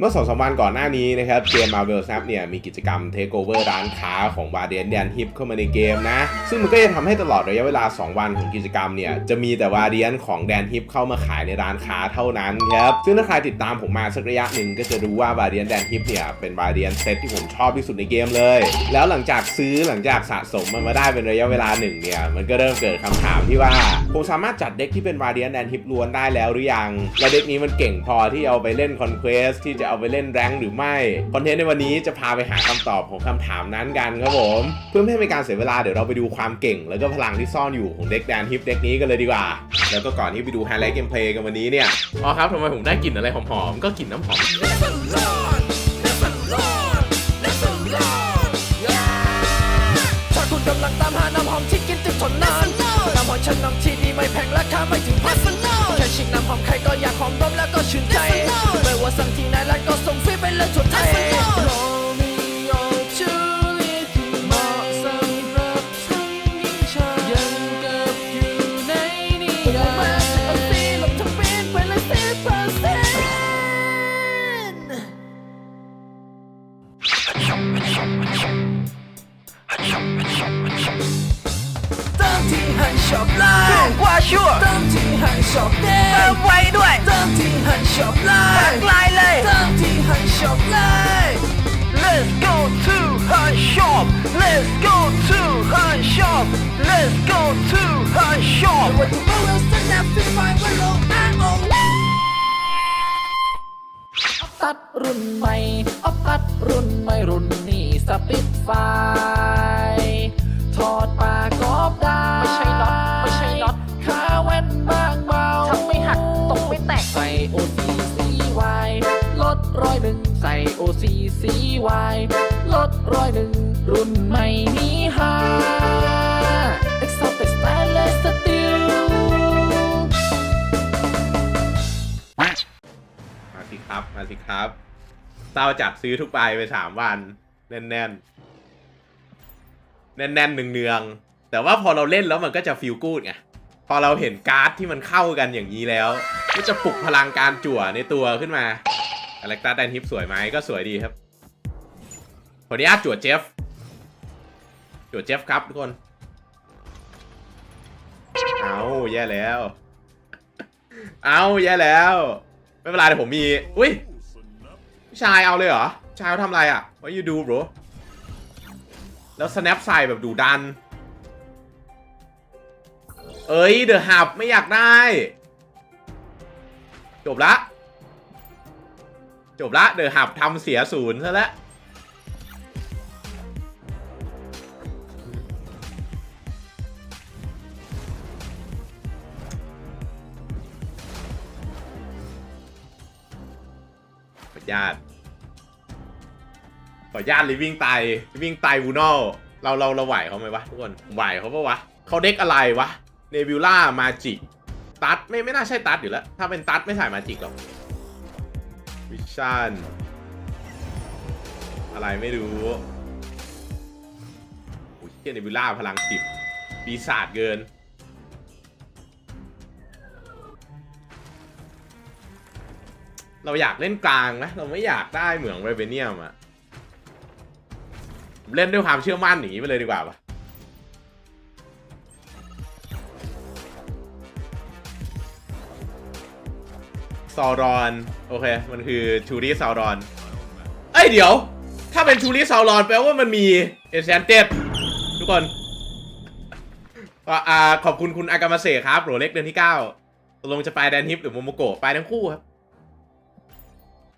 เมื่อสองสามวันก่อนหน้านี้นะครับเกม Marvel Snap เนี่ยมีกิจกรรม Take Over ร้านค้าของบาเดียนแดนฮิปเข้ามาในเกมนะ ซึ่งมันก็จะทำให้ตลอดระยะเวลา 2 วันของกิจกรรมเนี่ยจะมีแต่วาเดียนของแดนฮิปเข้ามาขายในร้านค้าเท่านั้นครับ ซึ่งถ้าใครติดตามผมมาสักระยะหนึ่งก็จะรู้ว่าบาเดียนแดนฮิปเนี่ยเป็นบาเดียนเซตที่ผมชอบที่สุดในเกมเลย แล้วหลังจากซื้อหลังจากสะสมมันมาได้เป็นระยะเวลาหนึ่งเนี่ยมันก็เริ่มเกิดคำถามที่ว่าผมสามารถจัดเด็กที่เป็นบาเดียนแดนฮิปล้วนได้แล้วหรือยังและเด็กนี้มันเก่งพอที่เอาไปเล่นคอนเควสที่จะเอาไปเล่นแรงหรือไม่ คอนเทนต์ในวันนี้จะพาไปหาคำตอบของคำถามนั้นกันครับผม เพื่อไม่ให้เป็นการเสียเวลาเดี๋ยวเราไปดูความเก่ง แล้วก็พลังที่ซ่อนอยู่ของเด็กแดนฮิปเด็กนี้กันเลยดีกว่า แล้วก็ก่อนที่ไปดูไฮไลท์เกมเพลย์กันวันนี้เนี่ย อ๋อครับทำไมผมได้กลิ่นอะไรหอมๆ ก็กลิ่นน้ำหอม her shop วันที่เราสนับตัดรุ่นใหม่ออฟตัดรุ่นใหม่รุ่นนี้สปิดไฟ ถอดปากกอบได้ ไม่ใช่น็อตไม่ใช่น็อตขาแว่นบางเบาทำไม่หักตกไม่แตก ใส่ OCCY ลดร้อยหนึ่งใส่ OCCY ลดร้อยหนึ่งรุ่นใหม่นี้ฮา ครับ มาสิครับเต้าจัดซื้อทุกใบไปสามวัน แน่นๆแน่นๆเนืองๆแต่ว่าพอเราเล่นแล้วมันก็จะฟีลกูดไงพอเราเห็นการ์ดที่มันเข้ากันอย่างนี้แล้ว ก็จะปลุกพลังการจั่วในตัวขึ้นมาอเล็กตาแดนฮิปสวยไหมก็สวยดีครับขออนุญาตจั่วเจฟจั่วเจฟครับทุกคนเอาแย่แล้ว เอาแย่แล้ว ไม่เป็นไรเดี๋ยวผมมี อุ้ยชายเอาเลยเหรอ ชายเขาทำอะไรอะว่าอยู่ดูบรแล้ว snap ใส่แบบดูดัน เอ้ยเดอะฮับไม่อยากได้ จบละ จบละ เดอะฮับทำเสียศูนย์ซะแล้ว ญาตขอญาตลิวิ่งไตลิวิ่งไตบูนอลเราเราเราไหวเขาไหมวะทุกคนไหวเขาปะวะเขาเด็กอะไรวะเนบิวล่ามาจิกตัดไม่ไม่น่าใช่ตัดอยู่แล้ว ถ้าเป็นตัดไม่ใส่มาจิกหรอกวิชั่นอะไรไม่รู้โอ้ยเฮียเนบิวล่าพลังสิบปีศาจเกิน เราอยากเล่นกลางนะเราไม่อยากได้เหมืองเรเวเนียมอะเล่นด้วยความเชื่อมั่นอย่างนี้ไปเลยดีกว่าปะซอรอน โอเค มันคือชูริซอรอน เอ้ยเดี๋ยว ถ้าเป็นชูริซอรอนแปลว่ามันมีเอเซนเต็ทุกคนอ่าอ่าขอบคุณคุณอากามาเซครับโหลเล็กเดือนที่9ตกลงจะไปแดนฮิปหรือโมโมโกะไปทั้งคู่ครับ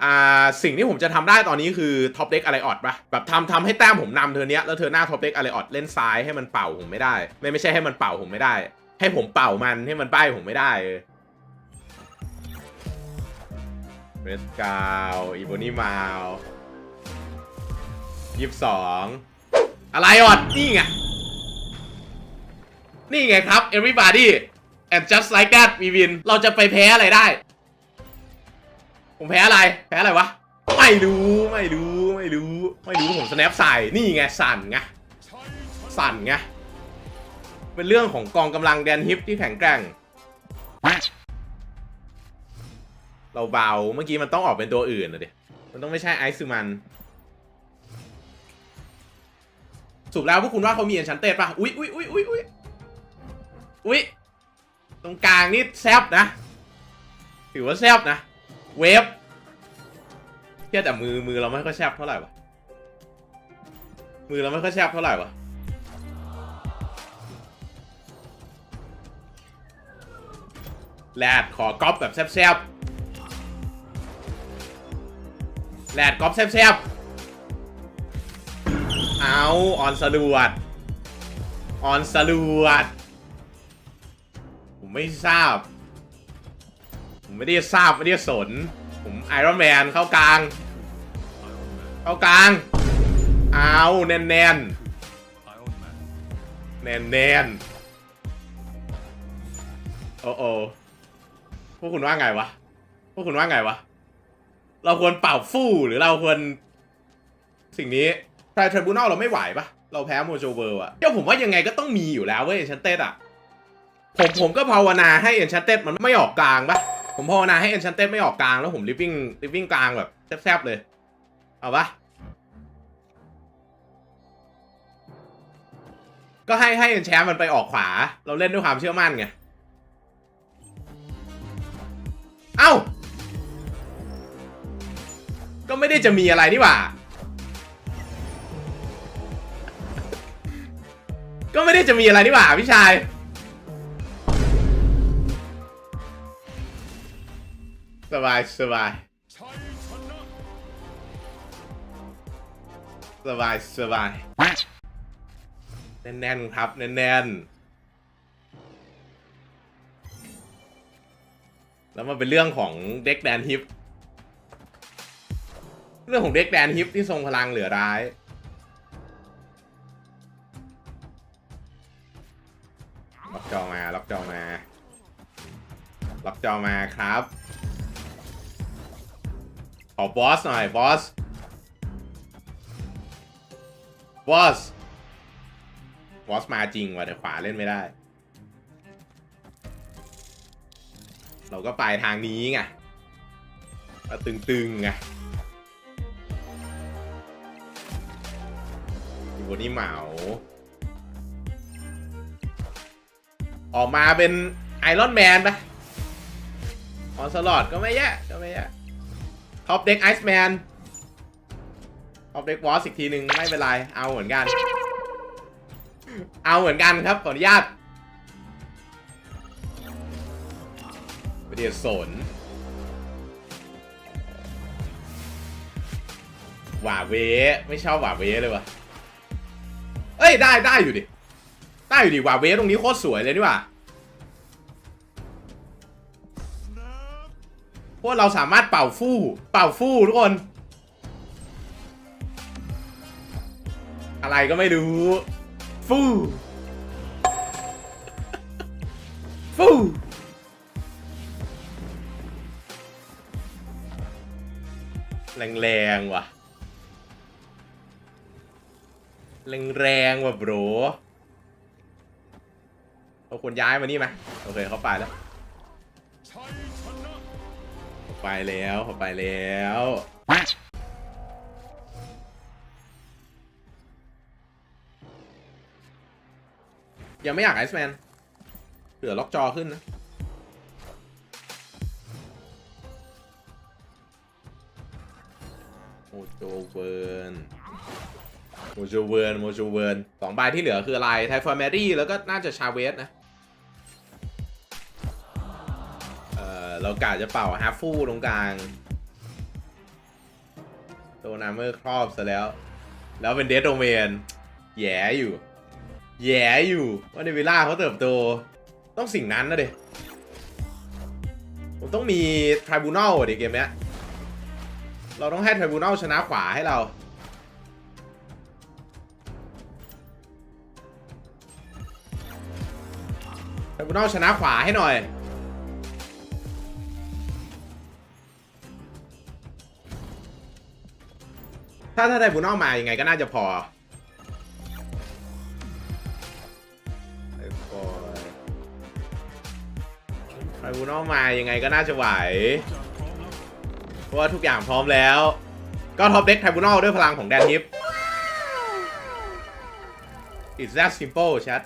อ่าสิ่งที่ผมจะทำได้ตอนนี้คือท็อปเด็กอะไรออดปะแบบทำทำให้แต้มผมนำเธอเนี้ยแล้วเธอหน้าท็อปเด็กอะไรออดเล่นซ้ายให้มันเป่าผมไม่ได้ ไม่ไม่ใช่ให้มันเป่าผมไม่ได้ ให้ผมเป่ามันให้มันป้ายผมไม่ได้เรสกาวอีโบนี่มาวยี่สิบสองอะไรออดนี่ไงนี่ไงครับ everybody and just like that we win เราจะไปแพ้อะไรได้ ผมแพ้อะไร แพ้อะไรวะ ไม่รู้ ไม่รู้ ไม่รู้ ไม่รู้ ผมสแนปใส่ นี่ไง สั่นไง สั่นไง เป็นเรื่องของกองกำลังแดนฮิปที่แข็งแกร่ง เราเบา เมื่อกี้มันต้องออกเป็นตัวอื่นนะดิ มันต้องไม่ใช่ไอซ์ซูมันสุดแล้วพวกคุณว่าเขามีเอนชันเต็ดป่ะ อุ๊ยอุ๊ยอุ๊ยอุ๊ยอุ๊ยอุ๊ยตรงกลางนี่แซบนะ ถือว่าแซบนะ เวฟเทียแต่มือมือเราไม่ค่อยแซบเท่าไหร่วะมือเราไม่ค่อยแซบเท่าไหร่วะแลดขอก๊อปแบบแซบๆแลดก๊อปแซบๆเอาออนสลวดออนสลวดผมไม่ทราบ ผมไม่ได้ทราบไม่ได้สน ผมไอรอนแมนเข้ากลาง เข้ากลาง เอาแน่นแน่นแน่นแน่นโอ้โอพวกคุณว่าไงวะ พวกคุณว่าไงวะ เราควรเป่าฟู่หรือเราควร สิ่งนี้ไทรทริบูนอลเราไม่ไหวปะเราแพ้โมโจเวิร์อะเดี๋ยวผมว่ายังไงก็ต้องมีอยู่แล้วเว้ยชันเต็ดอะผมผมก็ภาวนาให้เอ็นชันเต็ดมันไม่ออกกลางปะ ผมภาวนาให้เอ็นชันเต็ดไม่ออกกลางแล้วผมลิฟวิ่งลิฟวิ่งกลางแบบแซบๆเลย เอาปะก็ให้ให้เอ็นแชมป์มันไปออกขวา เราเล่นด้วยความเชื่อมั่นไง เอ้า ก็ไม่ได้จะมีอะไรนี่หว่า ก็ไม่ได้จะมีอะไรนี่หว่าพี่ชาย สบายสบายสบายสบายแน่นๆครับแน่นๆแล้วมันเป็นเรื่องของเด็กแดนฮิป เรื่องของเด็กแดนฮิปที่ทรงพลังเหลือร้ายล็อกจอมาล็อกจอมาล็อกจอมาครับ ขอบอสหน่อยบอสบอสบอสมาจริงว่ะแต่ขวาเล่นไม่ได้ เราก็ไปทางนี้ไงก็ตึงๆไงอยู่บนนี้เหมาออกมาเป็นไอรอนแมนไปออนสลอดก็ไม่แย่ก็ไม่แย่ ท็อปเด็กไอซ์แมนท็อปเด็กวอสอีกทีหนึ่งไม่เป็นไรเอาเหมือนกัน เอาเหมือนกันครับขออนุญาตไม่ได้สนหว่าเวไม่ชอบหว่าเวเลยวะเอ้ยได้ได้อยู่ดิ ได้อยู่ดิหว่าเวตรงนี้โคตรสวยเลยนี่ว่า ราะเราสามารถเป่าฟู่ เป่าฟู่ทุกคน อะไรก็ไม่รู้ ฟู่ ฟู่ แรงๆว่ะ แรงๆว่ะโบรเราควรย้ายมานี่ไหมโอเคเขาไปแล้ว ไปแล้วเขาไปแล้วยังไม่อยากไอซ์แมนเผื่อล็อกจอขึ้นนะโมโจเวิร์นโมโจเวิร์นโมโจเวิร์นสองใบที่เหลือคืออะไรไทฟอร์แมรี่แล้วก็น่าจะชาเวสนะ เรากะจะเป่าฮาฟูตรงกลางโดนาร์เมอร์ครอบซะแล้ว แล้วเป็นเดดโดเมนแย่อยู่ แย่อยู่ ว่าในวิล่าเขาเติบโต ต้องสิ่งนั้นนะเด็ผมต้องมีทริบูน a ลเดิเกมเนี้ย เราต้องให้ทริบูน a ลชนะขวาให้เราไทบูนอลชนะขวาให้หน่อย ถ้าถ้าไทบูนอลมายังไงก็น่าจะพอไอ้บอยไทบูนอลมายังไงก็น่าจะไหว เพราะว่าทุกอย่างพร้อมแล้ว ก็ท็อปเด็กไทบูนอลด้วยพลังของแดนฮิป It's that simple chat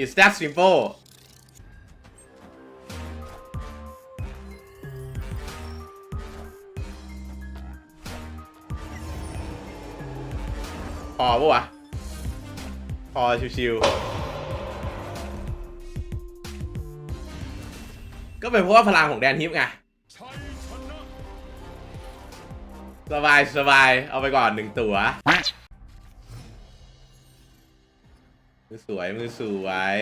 It's that simple อปะวะ พอชิวๆ ก็เป็นเพราะว่าพลังของแดนฮิปไง สบายสบาย เอาไปก่อนหนึ่งตัว มือสวย มือสวย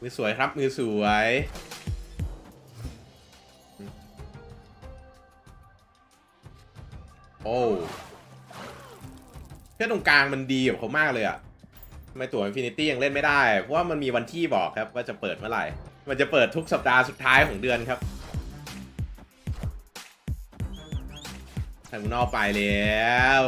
มือสวยครับ มือสวยโอ้ แค่อนตรงกลางมันดีกับเขามากเลยอะทำไมตัว Infinity ยังเล่นไม่ได้ เพราะว่ามันมีวันที่บอกครับว่าจะเปิดเมื่อไหร่ มันจะเปิดทุกสัปดาห์สุดท้ายของเดือนครับทางนอกไปแล้ว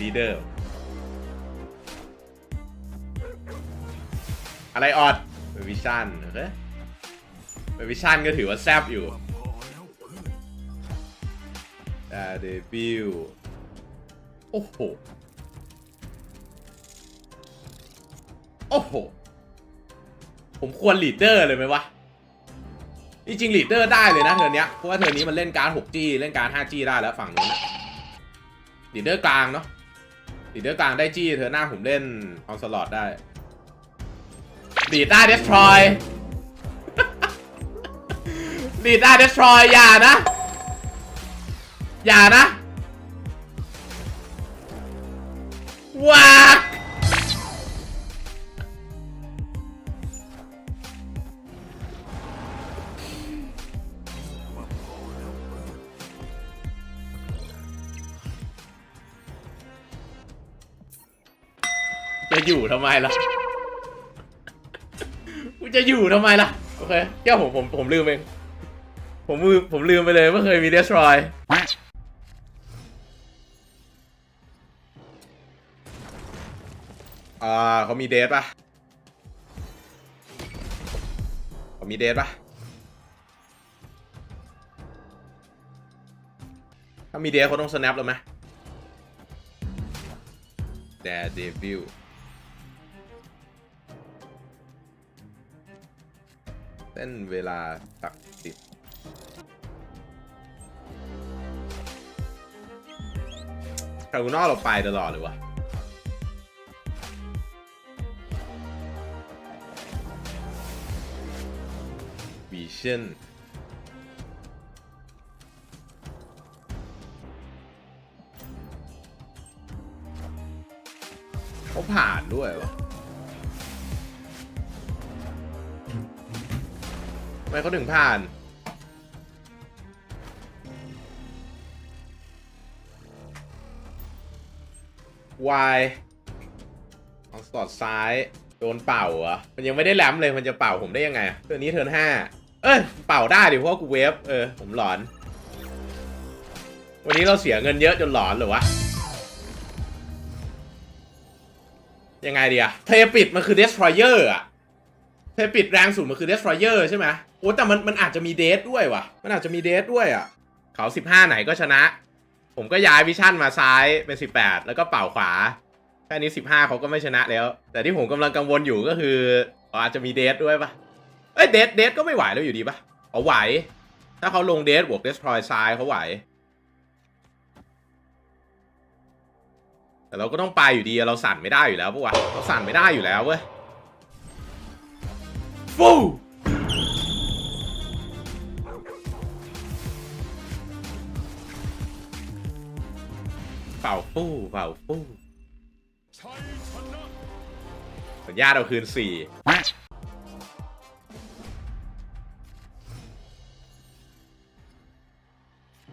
ลีเดอร์ อะไรออดเบวิชันโอเคเบวิชันก็ถือว่าแซบอยู่แต่เดบิวโอ้โห โอ้โห ผมควรลีดเดอร์เลยไหมวะจริงๆลีดเดอร์ได้เลยนะเทอเนี้ย เพราะว่าเทอนี้มันเล่นการ 6G เล่นการ 5G ได้แล้วฝั่งนู้นลีดเดอร์กลางเนาะลีดเดอร์กลางได้จี้เธอหน้าผมเล่นออนสลอดได้ ดีดได้เดสทรอยดีดได้เดสทรอยอย่านะ อย่านะว้าจะอยู่ทำไมล่ะ จะอยู่ทำไมล่ะ โอเคแก้วผมผมผมลืมเองผมมือผมลืมไปเลยว่าเคยมีเดสทรอยอ่าเขามีเดทปะเขามีเดทปะถ้ามีเดทเขาต้อง snap แล้วไหมแดเดบิว เส้นเวลาศักดิ์สิทธิ์คารูนอเราไปตลอดเลยวะวิชั่นเขาผ่านด้วยวะ ไมเขาถึงผ่าน วายเอาสอดซ้าย โดนเป่าเหรอมันยังไม่ได้แหลมเลย มันจะเป่าผมได้ยังไงเทือนนี้เทิร์นห้า เอ้ย เป่าได้ดิเพราะกูเวฟ เออ ผมหลอน วันนี้เราเสียเงินเยอะจนหลอนเหรอวะ ยังไงดีอะเทปิดมันคือ Destroyer อร์อะเทปิดแรงสุดมันคือ Destroyer ใช่ไหม อ้แต่มันมันอาจจะมีเดทด้วยว่ะ มันอาจจะมีเดทด้วยอะ เขา15ไหนก็ชนะ ผมก็ย้ายวิชั่นมาซ้ายเป็น18แปดแล้วก็เป่าขวา แค่นี้15เขาก็ไม่ชนะแล้ว แต่ที่ผมกำลังกังวลอยู่ก็คือเขาอาจจะมีเดทด้วยปะเอ้ยเดทเดทก็ไม่ไหวแล้วอยู่ดีปะเขาไหว ถ้าเขาลงเดทบวก Destroy ซ้ายเขาไหว แต่เราก็ต้องไปอยู่ดีเราสั่นไม่ได้อยู่แล้วปะวะเราสั่นไม่ได้อยู่แล้วเว้ยฟู เป่าฟู่เป่าฟู่สัญญาเราคืนสี่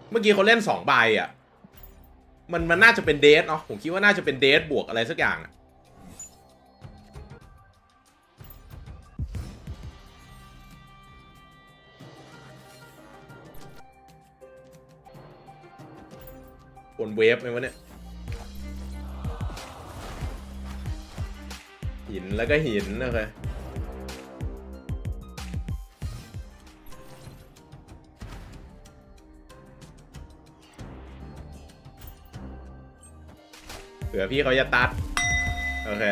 เมื่อกี้เขาเล่นสองใบอะ มันมันน่าจะเป็นเดทเนาะผมคิดว่าน่าจะเป็นเดทบวกอะไรสักอย่างอะ นเวฟไหมวะเนี่ย หินแล้วก็หินโอเคเผื่อพี่เขาจะตัด โอเค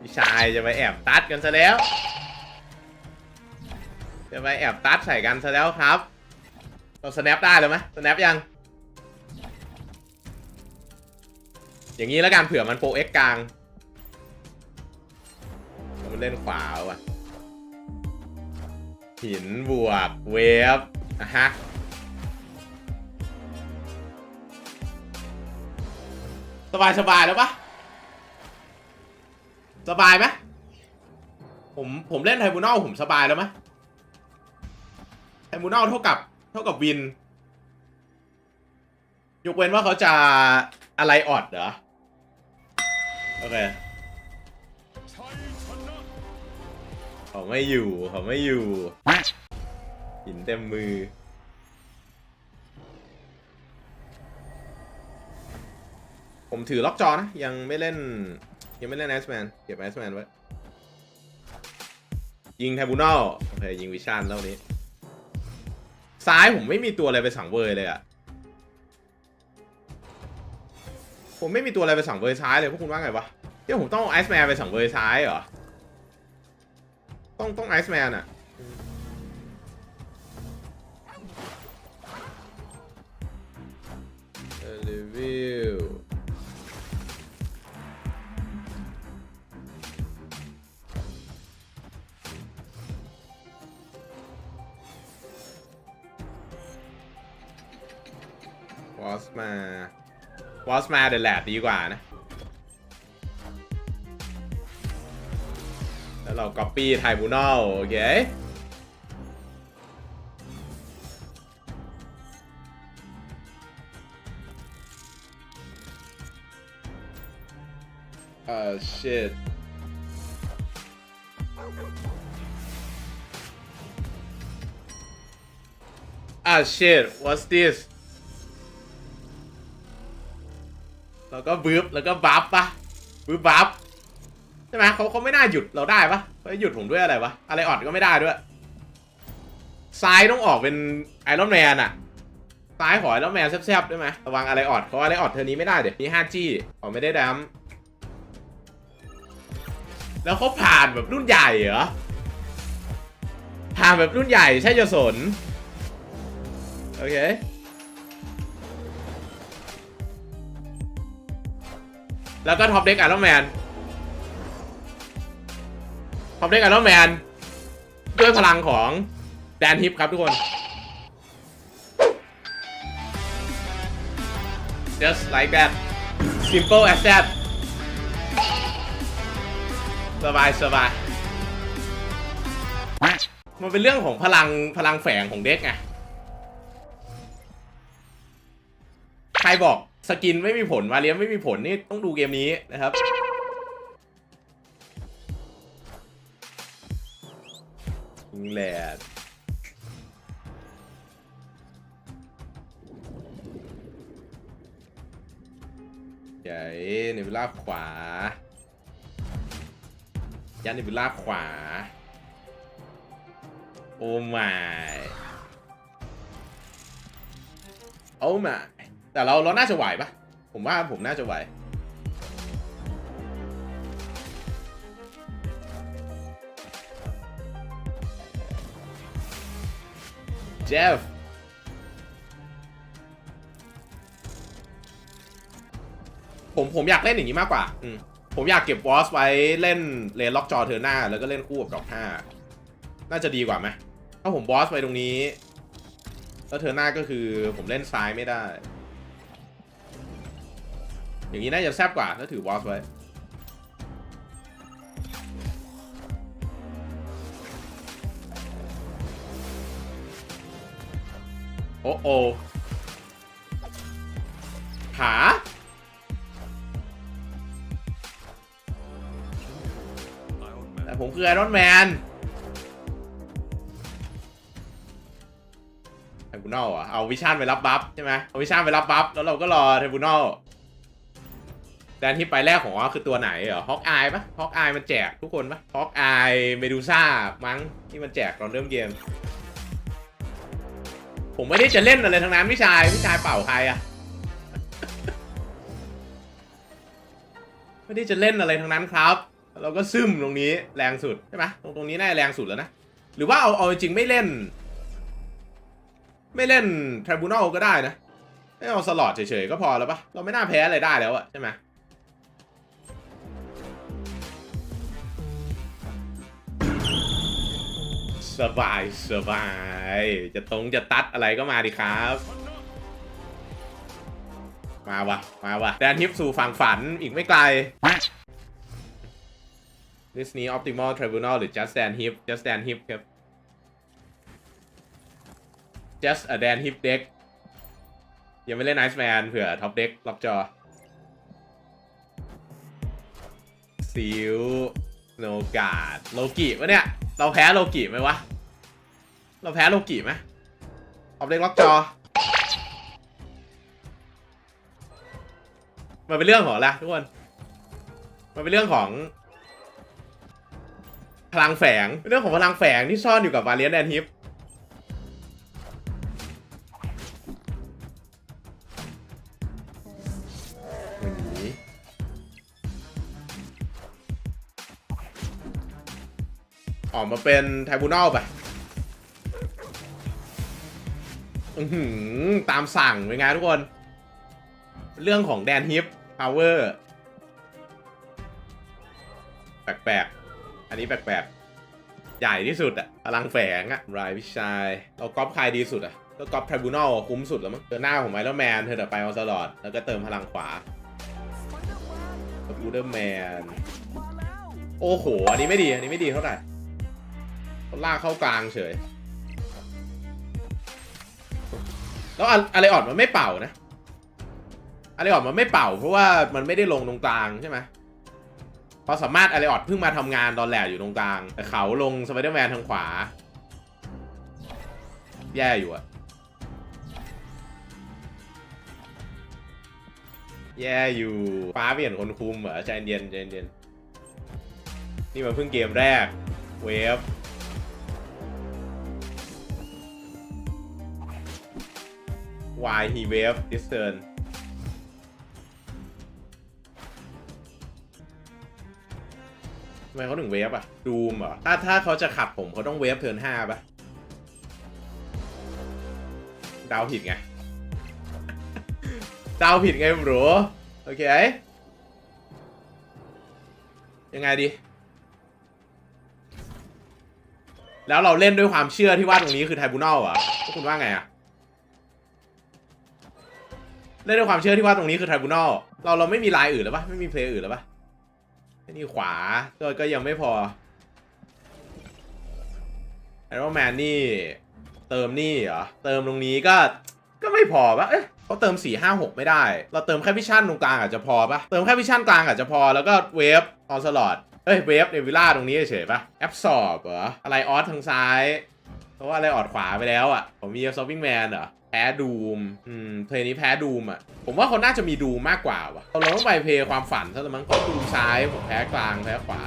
พี่ชายจะไปแอบตัดกันซะแล้ว จะไปแอบตัดใส่กันซะแล้วครับ เราสแนปได้เลยไหมสแนปยัง อย่างนี้แล้วกันเผื่อมันโปรเอ็กกลางมันเล่นขวาว่ะ หินบวกเวฟอะฮะสบายสบายแล้วปะสบายไหมผมผมเล่นไทบูนอลผมสบายแล้วไหมไทบูนอลเท่ากับ เท่ากับวิน ยกเว้นว่าเขาจะอะไรออดเหรอ โอเคเขาไม่อยู่เขาไม่อยู่หินเต็มมือผมถือล็อกจอนะ ยังไม่เล่น ยังไม่เล่นไอซ์แมนเก็บไอซ์แมนไว้ ยิงไทบูนอลโอเค ยิงวิชันแล้วนี้ ซ้ายผมไม่มีตัวอะไรไปสังเวยเลยอะผมไม่มีตัวอะไรไปสังเวยซ้ายเลยพวกคุณว่าไงวะเดี๋ยวผมต้องไอซ์แมนไปสังเวยซ้ายเหรอ ต้องต้องไอซ์แมนอะเออรีวิว อสมาวอสมาเดอะแลบดีกว่านะ แล้วเราก๊อปปี้ไทบูนอลโอเคเอ่อ shit Ah shit what's this แล้วก็บึ๊บแล้วก็บัฟปะบึ๊บบัฟใช่ไหมเขาเขาไม่น่าหยุดเราได้ปะเขาหยุดผมด้วยอะไรวะอะไรออดก็ไม่ได้ด้วยซ้ายต้องออกเป็นไอรอนแมนอะซ้ายขอไอรอนแมนแซบๆได้ไหมระวังอะไรออดเพราะอะไรออดเทอร์นี้ไม่ได้เดี๋ยวมี 5G เขาไม่ได้ดัมแล้วเขาผ่านแบบรุ่นใหญ่เหรอผ่านแบบรุ่นใหญ่ใช่จะสนโอเค แล้วก็ท็อปเด็กไอรอนแมนท็อปเด็กไอรอนแมนด้วยพลังของแดนฮิปครับทุกคน just like that simple as that สบายสบายมันเป็นเรื่องของพลังพลังแฝงของเด็กไง ใครบอก สกินไม่มีผลมาเลียไม่มีผลนี่ต้องดูเกมนี้นะครับอิงแลนด์ใหญ่เนวิลล่าขวายันเนวิลล่าขวา โอ้ไม่โอ้ไม่ แต่เราเราน่าจะไหวปะผมว่าผมน่าจะไหวเจฟผมผมอยากเล่นอย่างนี้มากกว่า อืมผมอยากเก็บวอสไว้เล่นเลนล็อกจอเทอหน้า แล้วก็เล่นคู่กับดอกห้าน่าจะดีกว่าไหมถ้าผมบอสไปตรงนี้ แล้วเทอหน้าก็คือผมเล่นซ้ายไม่ได้ อย่างนี้น่าจะแซบกว่าถ้าถือบอสไว้โอ้โอหาแต่ผมคือไอรอนแมนไอบูนอลอะเอาวิชั่นไปรับบัฟใช่ไหมเอาวิชั่นไปรับบัฟแล้วเราก็รอเทรบูนอล แดนที่ไปแรกของว่าคือตัวไหนเหรอฮอกอายปะฮอกอายมันแจกทุกคนปะฮอกอายเมดูซ่ามั้งที่มันแจกตอนเริ่มเกม ผมไม่ได้จะเล่นอะไรทั้งนั้นพี่ชายพี่ชายเป่าใครอะไม่ได้จะเล่นอะไรทั้งนั้นครับ เราก็ซึมตรงนี้แรงสุดใช่ไหมตรงตรงนี้น่าจะแรงสุดแล้วนะ หรือว่าเอาเอาจริงไม่เล่น ไม่เล่นทริบูน a ลก็ได้นะไม่เอาสล็อตเฉยๆก็พอแล้วปะเราไม่น่าแพ้อะไรได้แล้วอะใช่ไหม สบายสบาย จะตรงจะตัดอะไรก็มาดิครับ มาวะมาวะแดนทิปสู่ฝั่งฝันอีกไม่ไกล ลิสต์นี้ optimal tribunal หรือ just dan hip just dan hip ครับ just a dan hip deck ยังไม่เล่น Ice Man เผื่อ top deck ล็อกจอซิลโนกาดโลกิวะเนี่ย เราแพ้โลกิไหมวะ เราแพ้โลกิไหมออกเล็กล็อกจอ มันเป็นเรื่องของอะไรทุกคน มันเป็นเรื่องของ พลังแฝงเรื่องของพลังแฝงที่ซ่อนอยู่กับวาเลียนแอนฮิป ออกมาเป็นไทบูนอลไปอือตามสั่งเป็นไงทุกคน เรื่องของแดนฮิปพาวเวอร์แปลกๆ อันนี้แปลกๆ ใหญ่ที่สุดอะพลังแฝงอะรายวิชัยเราก๊อปใครดีสุดอะก็ก๊อปทบูนอลคุ้มสุดแล้วมั้งเจอหน้าของไมล์แมนเธอเดี๋ยวไปเอาสลอด แล้วก็เติมพลังขวาบูเดอร์แมน โอ้โห อันนี้ไม่ดี อันนี้ไม่ดีเท่าไหร่ ลากเข้ากลางเฉย แล้วอะไรออนมันไม่เป่านะอะไรออดมันไม่เป่า เพราะว่ามันไม่ได้ลงตรงกลางใช่ไหมพอสามารถอะไรออดเพิ่งมาทำงานตอนแหลอยู่ตรงกลาง แต่เขาลงสไปเดอร์แมนทางขวา แย่อยู่อะแย่อยู่ฟ้าเปลี่ยนคนคุมเหรอใจเย็นใจเย็นนี่มันเพิ่งเกมแรก เวฟ why he wave this turn ทำไมเขาถึงเวฟอะดูมเหรอถ้าถ้าเขาจะขับผมเขาต้องเวฟเทิร์นห้าปะเดาวผิดไงเดาวผิดไงบรูโอเค ยังไงดี แล้วเราเล่นด้วยความเชื่อที่ว่าตรงนี้คือไทบูนอลอะพวกคุณว่าไงอะ เล่นด้วยความเชื่อที่ว่าตรงนี้คือไทบูนอลเราเราไม่มีลายอื่นแล้วปะไม่มีเพลย์อื่นแล้วปะนี่ขวาก็ก็ยังไม่พอไอรอนแมนนี่ เติมนี่เหรอ เติมตรงนี้ก็ก็ไม่พอปะเอ๊ะเขาเติม 4 5 6 ไม่ได้ เราเติมแค่วิชั่นตรงกลางอาจจะพอปะเติมแค่วิชั่นกลางอาจจะพอแล้วก็เวฟออนสลอดเอ้ยเวฟเนวิล่าตรงนี้เฉยปะแอบสอบเหรออะไรออสทางซ้าย เพราะว่าอะไรออดขวาไปแล้วอะ ผมมีซอฟวิ่งแมนเหรอ แพ้ดูม อืม เพลย์นี้แพ้ดูมอะ ผมว่าเขาน่าจะมีดูมมากกว่าว่ะเราต้องไปเพลย์ความฝันซะแล้วมั้งเขาดูมซ้าย ผมแพ้กลางแพ้ขวา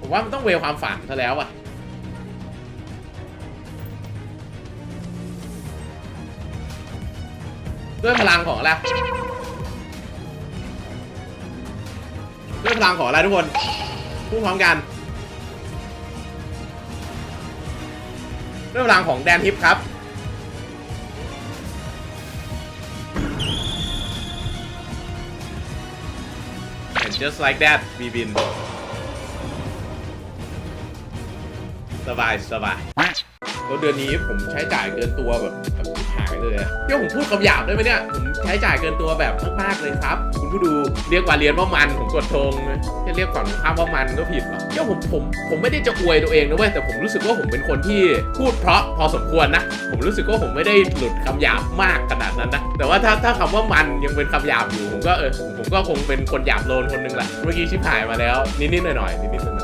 ผมว่ามันต้องเวลความฝันซะแล้วอะด้วยพลังของอะไร ด้วยพลังของอะไรทุกคน พูดพร้อมกัน ด้วยพลังของแดนฮิปครับ and just like that บีบิน สบาย สบายแล้วเดือนนี้ผมใช้จ่ายเกินตัวแบบหายเลยเดี๋ยวผมพูดคำหยาบได้ไหมเนี่ย ผม ใช้จ่ายเกินตัวแบบมากๆเลยครับ คุณผู้ดูเรียกว่าเรียนว่ามันผมกดธงจะเรียกฝั่งข้ามว่ามันก็ผิดหรอเดี๋ยวผมผมผมไม่ได้จะอวยตัวเองนะเว้ยแต่ผมรู้สึกว่าผมเป็นคนที่พูดเพราะพอสมควรนะ ผมรู้สึกว่าผมไม่ได้หลุดคำหยาบมากขนาดนั้นนะแต่ว่าถ้าถ้าคำว่ามันยังเป็นคำหยาบอยู่ผมก็เออผมก็คงเป็นคนหยาบโลนคนหนึงแหละเมื่อกี้ชิบหายมาแล้วนิดๆหน่อยๆนิดๆหน่อย